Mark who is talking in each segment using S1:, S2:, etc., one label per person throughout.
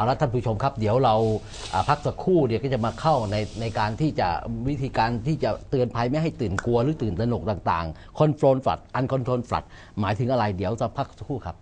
S1: เอาละท่านผู้ชมครับ เดี๋ยวเราพักสักครู่เดี๋ยวก็จะมาเข้าในในการที่จะวิธีการที่จะเตือนภัยไม่ให้ตื่นกลัวหรือตื่นตระหนกต่างๆคอนโทรลฟลัดอันคอนโทรลฟลัดหมายถึงอะไรเดี๋ยวจะพักสักครู่ครับ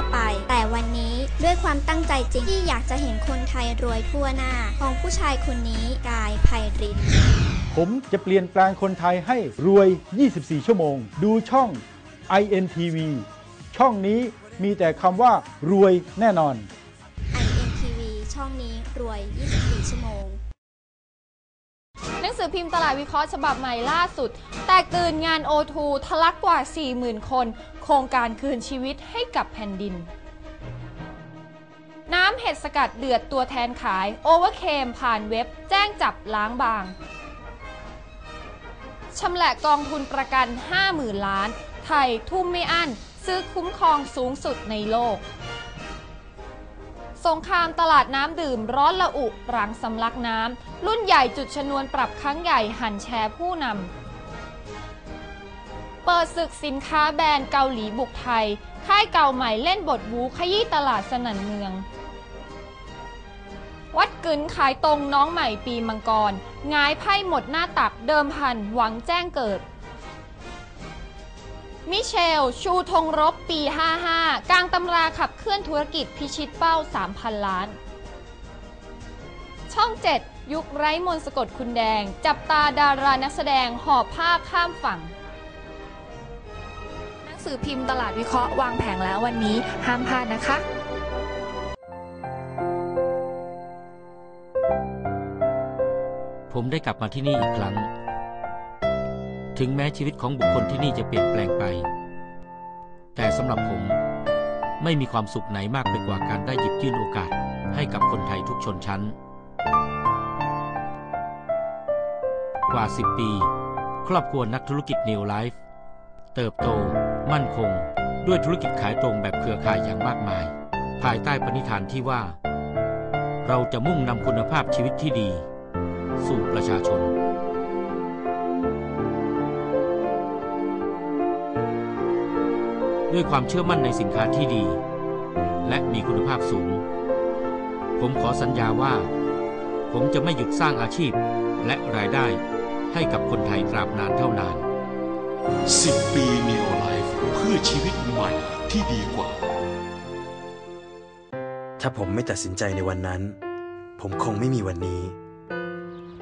S2: วไป แต่วันนี้ด้วยความตั้งใจจริงที่อยากจะเห็นคนไทยรวยทั่วหน้า ของผู้ชายคนนี้กายไพรินทร์
S3: ผมจะเปลี่ยนแปลงคนไทยให้รวย 24 ชั่วโมง ดูช่อง INTV ช่องนี้มีแต่คำว่ารวยแน่นอน
S2: INTV ช่องนี้รวย 24 ชั่วโมง
S4: หนัง สือพิมพ์ตลาดวิเคราะห์ฉบับใหม่ล่าสุด แตกตื่นงาน O2 ทะลักกว่า 40,000 คน โครงการคืนชีวิตให้กับแผ่นดิน น้ำเห็ดสกัดเดือดตัวแทนขายโอเวอร์เคมผ่านเว็บ แจ้งจับล้างบางชำแหละกองทุนประกัน 50,000 ล้าน ไทยทุ่มไม่อั้น ซื้อคุ้มครองสูงสุดในโลก สงครามตลาดน้ำดื่มร้อนละอุรังสำลักน้ำ รุ่นใหญ่จุดชนวนปรับครั้งใหญ่หันแชร์ผู้นำ เปิดศึกสินค้าแบรนด์เกาหลีบุกไทย ค่ายเก่าใหม่เล่นบทบูขยี้ตลาดสนั่นเมือง วัดกึนขายตรงน้องใหม่ปีมังกร งายไพ่หมดหน้าตักเดิมพันหวังแจ้งเกิด มิเชล ชูธงรบปี 55 กลางตำราขับเคลื่อนธุรกิจพิชิตเป้า 3,000 ล้าน ช่อง 7 ยุคไร้มนต์สะกดคุณแดง จับตาดารานักแสดงหอบผ้าข้ามฝั่ง หนังสือพิมพ์ตลาดวิเคราะห์วางแผงแล้ววันนี้ ห้ามพลาดนะคะ
S5: ผมได้กลับมาที่นี่อีกครั้ง ถึงแม้ชีวิตของบุคคลที่นี่จะเปลี่ยนแปลงไป แต่สำหรับผมไม่มีความสุขไหนมากไปกว่าการได้หยิบยื่นโอกาสให้กับคนไทยทุกชนชั้น กว่า 10 ปี ครอบครัวนักธุรกิจ New Life เติบโต มั่นคง ด้วยธุรกิจขายตรงแบบเครือข่ายอย่างมากมาย ภายใต้ปณิธานที่ว่า เราจะมุ่งนำคุณภาพชีวิตที่ดี สู่ประชาชน ด้วยความเชื่อมั่นในสินค้าที่ดี และมีคุณภาพสูง ผมขอสัญญาว่า ผมจะไม่หยุดสร้างอาชีพและรายได้ให้กับคนไทยตราบนานเท่านาน
S6: 10 ปี Neo Life เพื่อชีวิตใหม่ที่ดีกว่า
S7: ถ้าผมไม่ตัดสินใจในวันนั้น ผมคงไม่มีวันนี้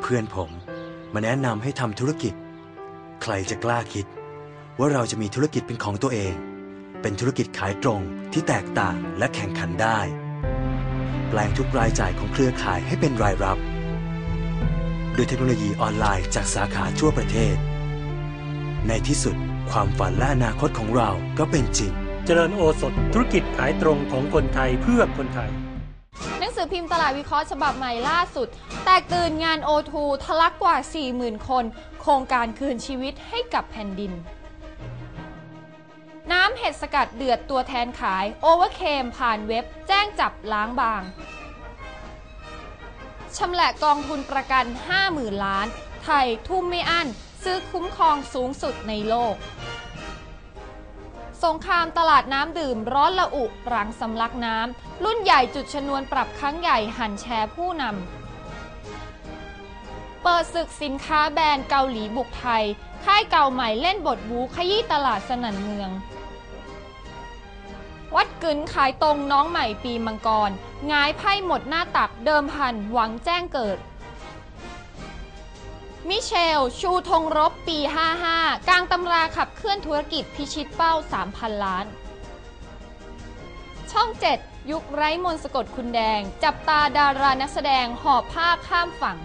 S7: เพื่อนผมมาแนะนำให้ทำธุรกิจ ใครจะกล้าคิดว่าเราจะมีธุรกิจเป็นของตัวเอง เป็นธุรกิจขายตรงที่แตกต่างและแข่งขันได้ แปลงทุกรายจ่ายของเครือข่ายให้เป็นรายรับด้วยเทคโนโลยีออนไลน์จากสาขาทั่วประเทศ ในที่สุดความฝันและอนาคตของเราก็เป็นจริง
S8: เจริญโอสถธุรกิจขายตรงของคนไทยเพื่อคนไทย
S4: หนังสือพิมพ์ตลาดวิเคราะห์ฉบับใหม่ล่าสุด แตกตื่นงาน O2 ทะลักกว่า 40,000 คน โครงการคืนชีวิตให้กับแผ่นดิน น้ำเห็ดสกัดเดือดตัวแทนขายโอเวอร์เคมผ่านเว็บ แจ้งจับล้างบางชำแหละกองทุนประกัน 50,000 ล้าน ไทยทุ่มไม่อั้น ซื้อคุ้มครองสูงสุดในโลก สงครามตลาดน้ำดื่มร้อนละอุรังสำลักน้ำ รุ่นใหญ่จุดชนวนปรับครั้งใหญ่หันแชร์ผู้นำ เปิดศึกสินค้าแบรนด์เกาหลีบุกไทย ค่ายเก่าใหม่เล่นบทบูขยี้ตลาดสนั่นเมือง กึนขายตรงน้องใหม่ปีมังกรงายไพ่หมดหน้าตักเดิมพันหวังแจ้งเกิด มิเชล ชูธงรบปี 55 กลางตำราขับเคลื่อนธุรกิจพิชิตเป้า 3,000 ล้าน ช่อง 7 ยุคไร้มนสะกดคุณแดง จับตาดารานักแสดงหอบผ้าข้ามฝั่ง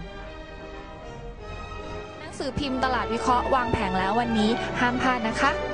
S4: หนังสือพิมพ์ตลาดวิเคราะห์วางแผงแล้ววันนี้ ห้ามพลาดนะคะ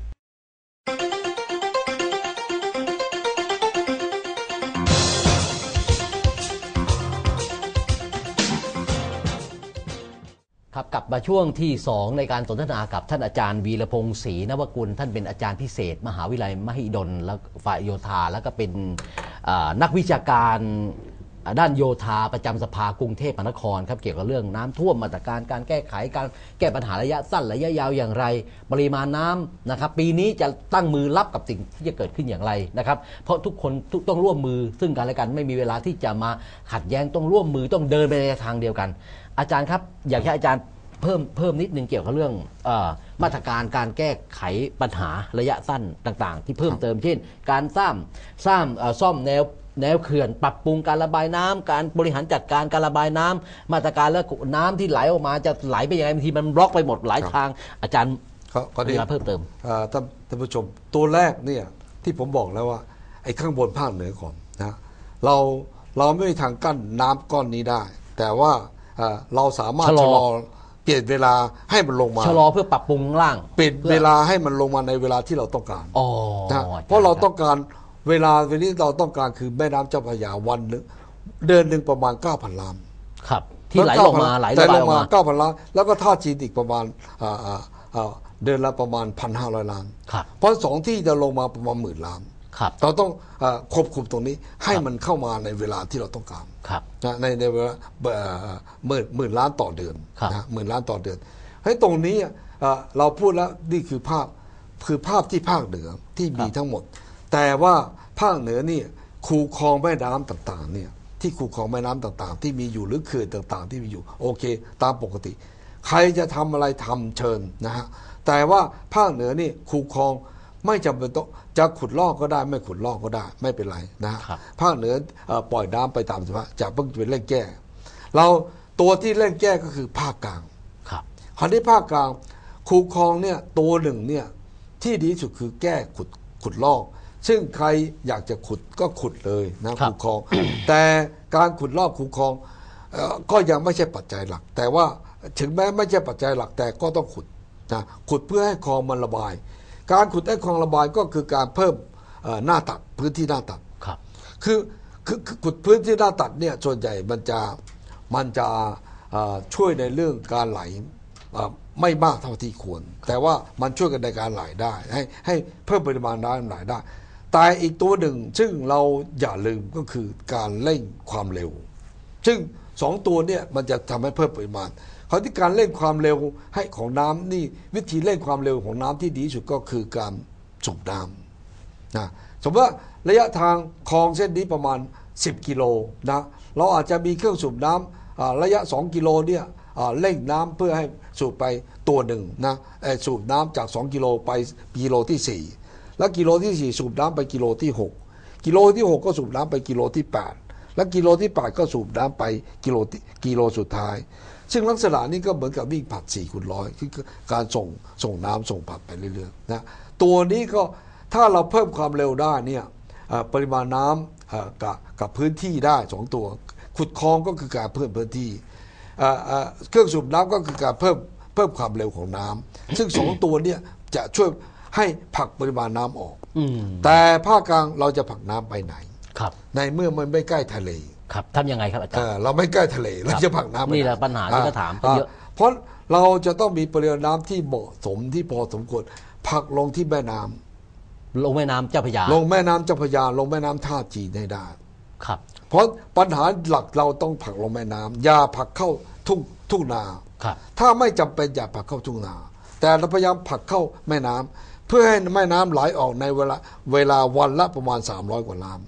S1: กลับมาช่วงที่ 2 ในการสนทนากับท่านอาจารย์วีรพงศ์ศรีนวกุล ท่านเป็นอาจารย์พิเศษ มหาวิทยาลัยมหิดลและฝ่ายโยธา แล้วก็เป็นนักวิชาการด้านโยธาประจำสภากรุงเทพมหานครครับเกี่ยวกับเรื่องน้ำท่วมมาตรการการแก้ไขการแก้ปัญหาระยะสั้นระยะยาวอย่างไร ปริมาณน้ำนะครับ ปีนี้จะตั้งมือรับกับสิ่งที่จะเกิดขึ้นอย่างไรนะครับ เพราะทุกคนทุกต้องร่วมมือ ซึ่งกันและกันไม่มีเวลาที่จะมาขัดแย้งต้องร่วมมือต้องเดินไปในทางเดียวกัน อาจารย์ครับอยากให้อาจารย์ เพิ่มเพิ่มนิดนึงเกี่ยวกับเรื่องเออมาตรการการแก้ไขปัญหาระยะสั้นต่างๆ ที่เพิ่มเติมเช่น การสร้างสร้างเอ่อซ่อมแนวแนวเขื่อนปรับปรุงการระบายน้ำการบริหารจัดการการระบายน้ำมาตรการแล้วน้ำที่ไหลออกมาจะไหลไปยังไงบางทีมันบล็อกไปหมดหลาย
S9: ครับ
S1: ทาง อาจารย์
S9: เขาก็
S1: มี
S9: ดี
S1: การเพิ่มเติม
S9: อ่าท่านท่านผู้ชมตัวแรกเนี่ยที่ผมบอกแล้วว่าไอ้ข้างบนภาคเหนือก่อนนะเราเราไม่มีทางกั้นน้ำก้อนนี้ได้ แต่ว่าอ่าเราสามารถ
S1: ชะลอ
S9: ชะลอเป ลี่ยนเวลาให้มันลงมา
S1: ชะลอเพื่อปรับปรุงข้างล่าง
S9: เปลี่ยน
S1: พื่อ
S9: เวลาให้มันลงมาในเวลาที่เราต้องการ
S1: อ๋อ
S9: นะ
S1: อจ
S9: เพราะเรา
S1: คบ
S9: ต้องการเวลาวันนี้เราต้องการคือแม่น้ำเจ้าพระยาวันหนึงเดือนหนึ่งประมาณ 9,000ล้าน
S1: ครับที่ไหลลงมาไหล
S9: ไหล
S1: ระบา
S9: ล
S1: ย
S9: ง
S1: ออก
S9: มา
S1: มา
S9: เก้าพันล้านแล้วก็ท่าจีนอีกประมาณอ่าอ่าอ่าเดือนละประมาณพันห้าร้อยล้าน
S1: ครับ
S9: เพราะสองที่จะลงมาประมาณหมื่นล้าน
S1: ครับ
S9: เราต้องเออควบคุมตรงนี้ให้มันเข้ามาในเวลาที่เราต้องการ
S1: ครับ
S9: นะในในเวลาเอ่อหมื่นหมื่นล้านต่อเดือน
S1: ครับ
S9: นะหมื่นล้านต่อเดือนให้ตรงนี้เอ่อเราพูดแล้วนี่คือภาพคือภาพที่ภาคเหนือที่มีทั้งหมด แต่ว่าภาคเหนือนี่คูคลองแม่น้ำต่างๆเนี่ยที่คูคลองแม่น้ำต่างๆ ที่มีอยู่หรือเขื่อนต่างๆ ที่มีอยู่โอเค ตามปกติ ใครจะทำอะไรทำเชิญนะฮะแต่ว่าภาคเหนือนี่คูคลอง ไม่จำเป็นต้องจะขุดลอกก็ได้ ไม่ขุดลอกก็ได้ ไม่เป็นไรนะฮะ
S1: ครับ
S9: ภาคเหนือเอ่อปล่อยน้ำไปตามสภาพจะเพิ่งไปเร่งแก้ เราตัวที่เร่งแก้ก็คือภาคกลาง
S1: ครับ
S9: คราวนี้ภาคกลางคูคลองเนี่ยตัวหนึ่งเนี่ยที่ดีที่สุดคือแก้ขุดขุดลอก ซึ่งใครอยากจะขุดก็ขุดเลยนะครับคูคลอง แต่การขุดลอกคูคลองเอ่อก็ยังไม่ใช่ปัจจัยหลัก แต่ว่าถึงแม้ไม่ใช่ปัจจัยหลักแต่ก็ต้องขุดนะขุดเพื่อให้คลองมันระบาย การขุดให้คลองระบายก็คือการเพิ่มเอ่อหน้าตัดพื้นที่หน้าตัด
S1: ครับ
S9: คือคือคือขุดพื้นที่หน้าตัดเนี่ยส่วนใหญ่มันจะมันจะเอ่อช่วยในเรื่องการไหลเอ่อไม่มากเท่าที่ควร แต่ว่ามันช่วยกันในการไหลได้ ให้ให้เพิ่มปริมาณน้ำไหลได้ แต่อีกตัวหนึ่งซึ่งเราอย่าลืมก็คือการเร่งความเร็ว ซึ่งสองตัวเนี่ยมันจะทำให้เพิ่มปริมาณ เขาที่การเร่งความเร็วให้ของน้ำนี่วิธีเร่งความเร็วของน้ำที่ดีที่สุดก็คือการสูบน้ำนะสมมติว่าระยะทางคลองเส้นนี้ประมาณ 10 กิโลนะเราอาจจะมีเครื่องสูบน้ำระยะ 2 กิโลเนี่ยเร่งน้ำเพื่อให้สูบไปตัวหนึ่งนะเออสูบน้ำจาก 2 กิโลไปกิโลที่ 4 แล้วกิโลที่ 4 สูบน้ำไปกิโลที่ 6 กิโลที่ 6 ก็สูบน้ำไปกิโลที่ 8 แล้วกิโลที่ 8 ก็สูบน้ำไปกิโลกิโลสุดท้าย ซึ่งลักษณะนี้ก็เหมือนกับวิ่งผัด4คูณร้อยคือการส่งส่งน้ำส่งผัดไปเรื่อยๆนะตัวนี้ก็ถ้าเราเพิ่มความเร็วได้เนี่ยเอ่อปริมาณน้ำเอ่อกับกับพื้นที่ได้สองตัว ขุดคลองก็คือการเพิ่มพื้นที่เอ่อเอ่อเครื่องสูบน้ำก็คือการเพิ่มเพิ่มความเร็วของน้ำซึ่งสองตัวเนี่ยจะช่วยให้ผลักปริมาณน้ำออก
S1: อืม
S9: แต่ภาคกลางเราจะผลักน้ำไปไหน
S1: ครับ
S9: ในเมื่อมันไม่ใกล้ทะเล
S1: ครับทำยังไงครับอาจาร
S9: เอ
S1: ย์
S9: อเราไม่ใกล้ทะเลเราจะผลักน้ำไป
S1: นี่แหละ
S9: ไปั
S1: ญหาที่ก็ถามกันเยอะ
S9: เพราะเราจะต้องมีปริมาณน้ำที่เหมาะสมที่พอสมควรผลักลงที่แม่น้ำ
S1: ลงแม่น้ำเจ้าพระยา
S9: ลงแม่น้ำเจ้าพระยา ลงแม่น้ำท่าจีนให้ได้
S1: ครับ
S9: เพราะปัญหาหลักเราต้องผลักลงแม่น้ำอย่าผลักเข้าทุ่งทุ่งนา
S1: ครับ
S9: ถ้าไม่จำเป็นอย่าผลักเข้าทุ่งนา แต่เราพยายามผลักเข้าแม่น้ำเพื่อให้แม่น้ำไหลออกในเวลาเวลาวันละประมาณ 300 กว่าล้าน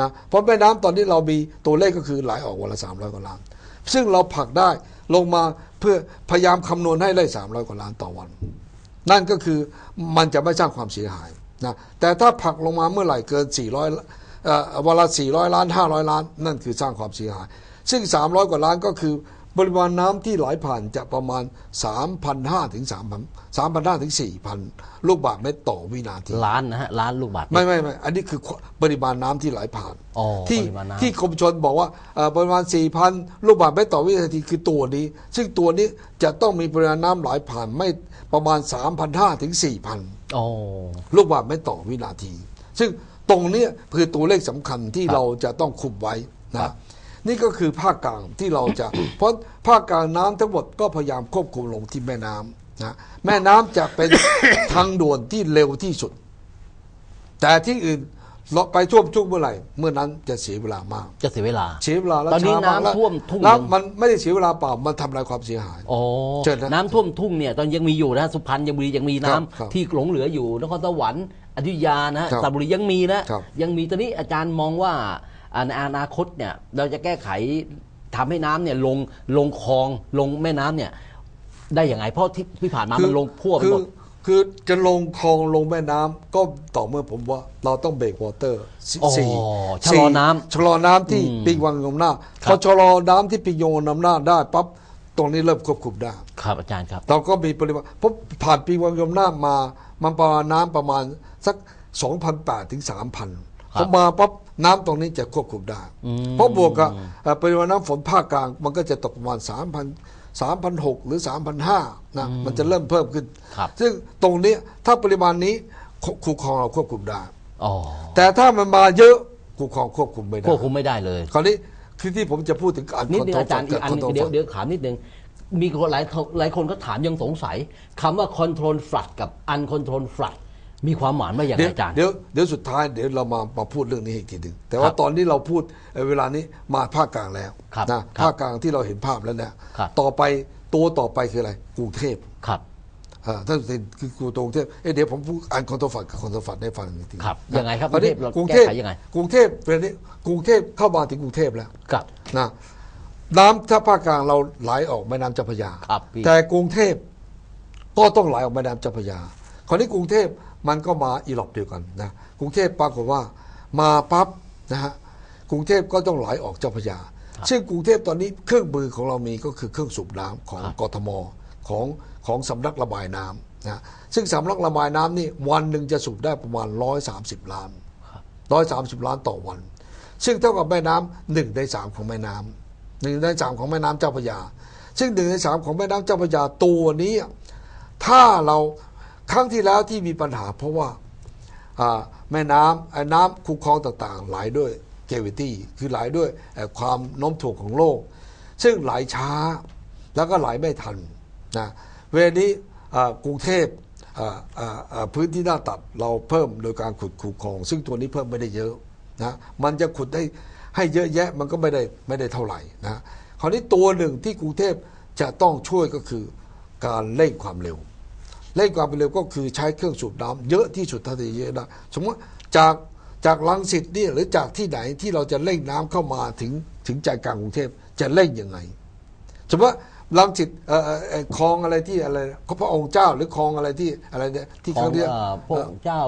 S9: นะเพราะแม่น้ำตอนนี้เรามีตัวเลขก็คือไหลออกวันละ300กว่าล้าน ซึ่งเราผลักได้ลงมาเพื่อพยายามคำนวณให้ได้300กว่าล้านต่อวัน นั่นก็คือมันจะไม่สร้างความเสียหายนะแต่ถ้าผลักลงมาเมื่อไหร่เกิน 400เอ่อวันละ400 ล้าน 500 ล้าน นั่นคือสร้างความเสียหาย ซึ่ง 300 กว่าล้านก็คือ ปริมาณน้ำที่ไหลผ่านจะประมาณ 3,500ถึง3,000 3,500ถึง4,000 ลูกบาศก์เมตรต่อวินาที
S1: ล้านนะฮะล้านลูกบาศก์เม
S9: ไม่
S1: ตร
S9: ไม่ไม่อันนี้คือปริมาณน้ำที่ไหลผ่าน
S1: อ๋อ
S9: ที่
S1: ปริมาณน้ำ
S9: ที่กรมชนบอกว่าเอ่อปริมาณ 4,000 ลูกบาศก์เมตรต่อวินาทีคือตัวนี้ ซึ่งตัวนี้จะต้องมีปริมาณน้ำไหลผ่านไม่ประมาณ 3,500ถึง4,000
S1: โอ้
S9: ลูกบาศก์เมตรต่อวินาที ซึ่งตรงเนี้ยคือตัวเลขสำคัญที่
S1: ครับ
S9: เราจะต้องคุมไว้
S1: ครั
S9: นะ
S1: บ
S9: นี่ก็คือภาคกลางที่เราจะ เพราะภาคกลางน้ำทั้งหมดก็พยายามควบคุมลงที่แม่น้ำนะแม่น้ำจะเป็นทางด่วนที่เร็วที่สุด แต่ที่อื่นเราไปท่วมช่วงเมื่อไหร่ เมื่อนั้นจะเสียเวลามาก
S1: จะเสียเวลา
S9: เสียเวลาแล้ว
S1: ตอนนี้
S9: ช้ามาก
S1: น้ำ
S9: แล้ว
S1: ท่วมทุ่ง
S9: แล้วมันไม่ได้เสียเวลาเปล่ามันทำลายความเสียหาย
S1: โอ้
S9: เชิญนะ
S1: น้ำท่วมทุ่งเนี่ยตอนยังมีอยู่นะสุพรรณยังมียังมีน้ำ
S9: ครับครับ
S1: ที่หลงเหลืออยู่นครสวรรค์อยุธยานะฮะ
S9: ครับ
S1: สระบุรียังมีนะครับยังมีตอนนี้อาจารย์มองว่าอ่า ในอนาคตเนี่ยเราจะแก้ไขทำให้น้ำเนี่ยลงลงคลองลงแม่น้ำเนี่ยได้อย่างไงเพราะที่ที่ผ่านมามันลงพั่วไป
S9: คือ
S1: หมด
S9: คือจะลงคลองลงแม่น้ำก็ต่อเมื่อผมว่าเราต้องเบรกวอเตอร์
S1: อ๋อ
S9: สี่
S1: ชะลอน้ำ
S9: ชะลอน้ำที่
S1: อืม
S9: ปิงวังงมหน้าจ
S1: ครับ
S9: พอชะลอน้ำที่ปิงวังงมหน้าจได้ปั๊บตรงนี้เริ่มควบคุมได้
S1: ครับอาจารย์ครับ
S9: เราก็มีปริมาณเพราะผ่านปิงวังงมหน้าจมา มันประมาณน้ำประมาณสัก2,800ถึง3,000
S1: ครับ
S9: พอมาปั๊บ น้ำตรงนี้จะควบคุมได้
S1: อืม
S9: เพราะบวกกับเอ่อปริมาณน้ำฝนภาคกลาง มันก็จะตกประมาณ 3,000 3,600หรือ3,500นะมันจะเริ่มเพิ่มขึ้น
S1: ครับ
S9: ซึ่งตรงนี้ถ้าปริมาณนี้คูคูครองเราควบคุมได้
S1: อ๋อ
S9: แต่ถ้ามันมาเยอะคูครองควบคุมไม่ได้
S1: ควบคุมไม่ได้เลย
S9: คราวนี้คือที่ผมจะพูดถึงการ
S1: นิด
S9: คอน
S1: นึง
S9: โทรล
S1: อาจารย์อีกอันหนึ่ง
S9: คโทรล
S1: เดี๋ยวเดี๋ยวถามนิดนึงมีคนหลายหลายคนก็ถามยังสงสัยคำว่า control flood กับ uncontrol flood มีความหมายว่าอย่างไร
S9: เดี๋ยว
S1: อาจารย์
S9: เดี๋ยวเดี๋ยวสุดท้ายเดี๋ยวเรามามาพูดเรื่องนี้อีกทีหนึ่งแต่ว่า
S1: ครับ
S9: ตอนนี้เราพูดเอ่อเวลานี้มาภาคกลางแล้ว
S1: ครับ
S9: นะครับภาคกลางที่เราเห็นภาพแล้วเนี่ย
S1: ครับ
S9: ต่อไปตัวต่อไปคืออะไรกรุงเทพ
S1: ครับ
S9: อ่าท่านเป็นคือกรุงเทพเอ้ยเดี๋ยวผมพูดอันคอนโทรฟัดกับคอนโทรฟัดให้ฟังอีกที
S1: ครับ
S9: นะ
S1: ยังไงครับ
S9: คราวนี้
S1: ก
S9: ก
S1: รุ
S9: รุ
S1: ง
S9: ง
S1: เท
S9: เท
S1: พ
S9: พ
S1: เราแก้ไขยังไง
S9: กรุงเทพเป็นนี้กรุงเทพเข้ามาถึงกรุงเทพแล้ว
S1: ครับ
S9: นะน้ำถ้าภาคกลางเราไหลออกแม่น้ำเจ้าพระยา
S1: ครับพี่
S9: แต่กรุงเทพก็ต้องไหลออกแม่น้ำเจ้าพระยาคราวนี้กรุงเทพ มันก็มาอีหลอบเดียวกันนะกรุงเทพปรากฏว่า มาปั๊บนะฮะกรุงเทพก็ต้องไหลออกเจ้าพระยาซึ่งกรุงเทพตอนนี้เครื่องมือของเรามีก็คือเครื่องสูบน้ำของ
S1: ครับ
S9: กทมของของสำนักระบายน้ำนะซึ่งสำนักระบายน้ำนี่วันหนึ่งจะสูบได้ประมาณ 130 ล้านร้อยสามสิบล้านต่อวัน ซึ่งเท่ากับแม่น้ำหนึ่งในสามของแม่น้ำหนึ่งในสามของแม่น้ำเจ้าพระยา ซึ่งหนึ่งในสามของแม่น้ำเจ้าพระยาตัวนี้ ถ้าเรา ครั้งที่แล้วที่มีปัญหาเพราะว่าแม่น้ำน้ำคูคลองต่างๆ ไหลด้วยเกวิตี้คือไหลด้วยความโน้มถ่วงของโลก ซึ่งไหลช้าแล้วก็ไหลไม่ทันนะเวลานี้กรุงเทพพื้นที่หน้าตัดเราเพิ่มโดยการขุดคูคลอง ซึ่งตัวนี้เพิ่มไม่ได้เยอะนะมันจะขุดได้ให้เยอะแยะมันก็ไม่ได้ไม่ได้เท่าไหร่นะคราวนี้ตัวหนึ่งที่กรุงเทพจะต้องช่วยก็คือการเร่งความเร็ว เร่งความเร็วก็คือใช้เครื่องสูบน้ำเยอะที่สุดเท่าที่เยอะได้สมมติจากจากลังสิตเนี่ยหรือจากที่ไหนที่เราจะเร่งน้ำเข้ามาถึงถึงใจกลางกรุงเทพจะเร่งยังไงสมมติว่าลังสิตเอ่อเอ่อเอ่อคลองอะไรที่อะไรพระองค์เจ้าหรือคลองอะไรที่อะไรเนี่ยที่
S1: ของ
S9: เขาเรียก
S1: เอ่อพวกเจ้า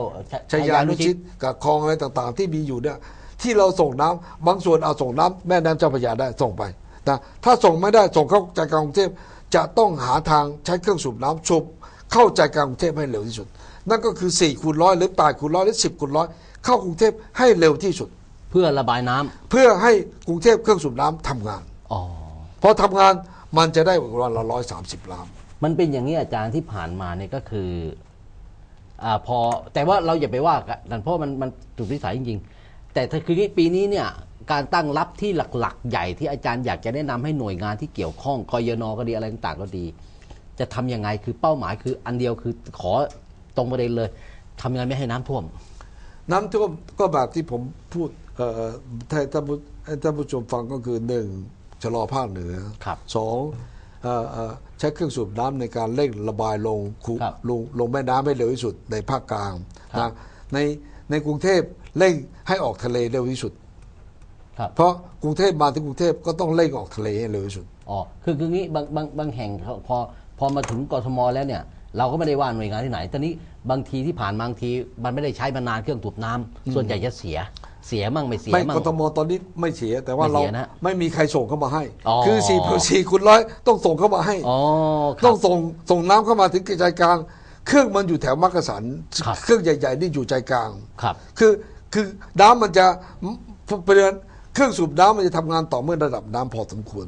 S9: ชัยยานุชิตกับคลองอะไรต่างๆ ที่มีอยู่เนี่ยที่เราส่งน้ำบางส่วนเอาส่งน้ำแม่น้ำเจ้าพระยาได้ส่งไปนะถ้าส่งไม่ได้ส่งเข้าใจกลางกรุงเทพจะต้องหาทางใช้เครื่องสูบน้ำสูบ เข้าใจกลางกรุงเทพให้เร็วที่สุด นั่นก็คือ4คูณร้อยหรือ8คูณร้อยหรือ10คูณร้อยเข้ากรุงเทพให้เร็วที่สุด
S1: เพื่อระบายน้ำ
S9: เพื่อให้กรุงเทพเครื่องสูบน้ำทำงาน
S1: อ๋อ
S9: พอทำงานมันจะได้วันละร้อยสามสิบล้าน
S1: มันเป็นอย่างนี้อาจารย์ที่ผ่านมาเนี่ยก็คืออ่าพอแต่ว่าเราอย่าไปว่ากันเพราะมันมันถูกวิสัยจริง ๆ แต่ถ้าคือนี้ปีนี้เนี่ยการตั้งรับที่หลักๆ ใหญ่ที่อาจารย์อยากจะแนะนำให้หน่วยงานที่เกี่ยวข้องกยนก็ดีอะไรต่างๆก็ดี จะทำยังไงคือเป้าหมายคืออันเดียวคือขอตรงประเด็นเลยทำยังไงไม่ให้น้ำท่วม
S9: น้ำท่วมก็แบบที่ผมพูดเอ่อให้ท่านผู้ให้ท่านผู้ชมฟังก็คือหนึ่งชะลอภาคเหนือ
S1: ครับ
S9: สองเอ่อเอ่อใช้เครื่องสูบน้ำในการเร่งระบายลงคู
S1: ครับ
S9: ลงลงแม่น้ำให้เร็วที่สุดในภาคกลาง
S1: ครั
S9: นะ
S1: บ
S9: ในในกรุงเทพเร่งให้ออกทะเลเร็วที่สุด
S1: ครับ
S9: เพราะกรุงเทพมาถึงกรุงเทพก็ต้องเร่งออกทะเลให้เร็วที่สุด
S1: อ๋อคือคืองี้บางบางบางแห่งเขาพอพอมาถึงกทมแล้วเนี่ย เราก็ไม่ได้ว่าหน่วยงานที่ไหน ตอนนี้บางทีที่ผ่านมาบางทีมันไม่ได้ใช้มานานเครื่องสูบน้ำส่วนใหญ่จะเสีย
S9: เเสี
S1: ยมั่งไม่เสีย
S9: ไม่
S1: มั่ง
S9: กทมตอนนี้ไม่เสียแต่ว่า
S1: ไม่
S9: เรา
S1: เสียนะ
S9: ไม่มีใครส่งเข้ามาให้
S1: อ๋อ
S9: คือสี่สี่คูณร้อยต้องส่งเข้ามาให้
S1: อ๋อครับ
S9: ต้องส่งส่งน้ำเข้ามาถึงใจกลาง เครื่องมันอยู่แถวมักกะสัน
S1: ครับ
S9: เครื่องใหญ่ๆนี่อยู่ใจกลาง
S1: ครับ
S9: คือคือน้ำมันจะเปลี่ยนเครื่องสูบน้ำมันจะทำงานต่อเมื่อระดับน้ำพอสมควร